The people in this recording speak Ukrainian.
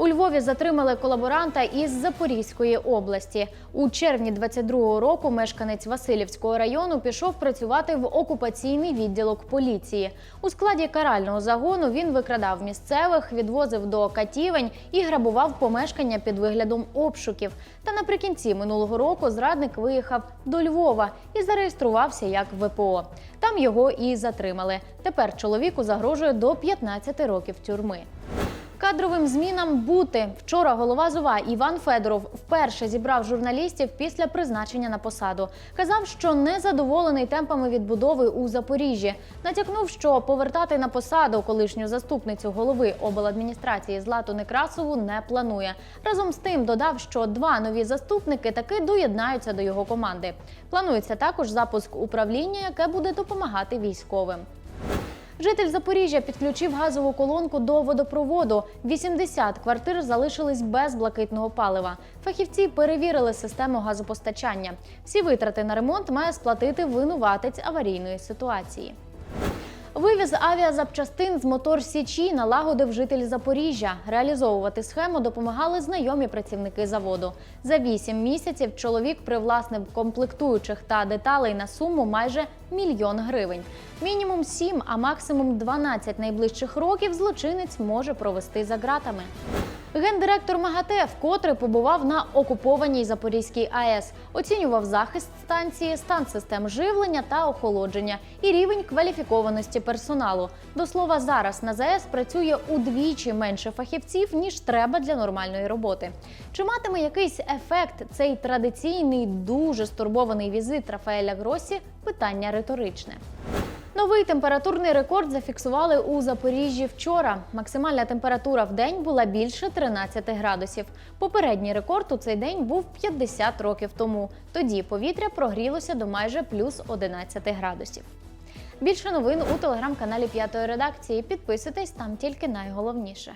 У Львові затримали колаборанта із Запорізької області. У червні 22-го року мешканець Васильівського району пішов працювати в окупаційний відділок поліції. У складі карального загону він викрадав місцевих, відвозив до катівень і грабував помешкання під виглядом обшуків. Та наприкінці минулого року зрадник виїхав до Львова і зареєструвався як ВПО. Там його і затримали. Тепер чоловіку загрожує до 15 років тюрми. Кадровим змінам бути вчора голова ЗУВА Іван Федоров вперше зібрав журналістів після призначення на посаду. Казав, що не задоволений темпами відбудови у Запоріжжі. Натякнув, що повертати на посаду колишню заступницю голови обладміністрації Злату Некрасову не планує. Разом з тим додав, що два нові заступники таки доєднаються до його команди. Планується також запуск управління, яке буде допомагати військовим. Житель Запоріжжя підключив газову колонку до водопроводу. 80 квартир залишились без блакитного палива. Фахівці перевірили систему газопостачання. Всі витрати на ремонт має сплатити винуватець аварійної ситуації. Вивіз авіазапчастин з мотор Січі налагодив житель Запоріжжя. Реалізовувати схему допомагали знайомі працівники заводу. За вісім місяців чоловік привласнив комплектуючих та деталей на суму майже мільйон гривень. Мінімум сім, а максимум 12 найближчих років злочинець може провести за ґратами. Гендиректор МАГАТЕ вкотре побував на окупованій Запорізькій АЕС, оцінював захист станції, стан систем живлення та охолодження і рівень кваліфікованості персоналу. До слова, зараз на ЗАЕС працює удвічі менше фахівців ніж треба для нормальної роботи. Чи матиме якийсь ефект цей традиційний дуже стурбований візит Рафаеля Гросі? Питання риторичне. Новий температурний рекорд зафіксували у Запоріжжі вчора. Максимальна температура в день була більше 13 градусів. Попередній рекорд у цей день був 50 років тому. Тоді повітря прогрілося до майже плюс 11 градусів. Більше новин у телеграм-каналі П'ятої редакції. Підписуйтесь там тільки найголовніше.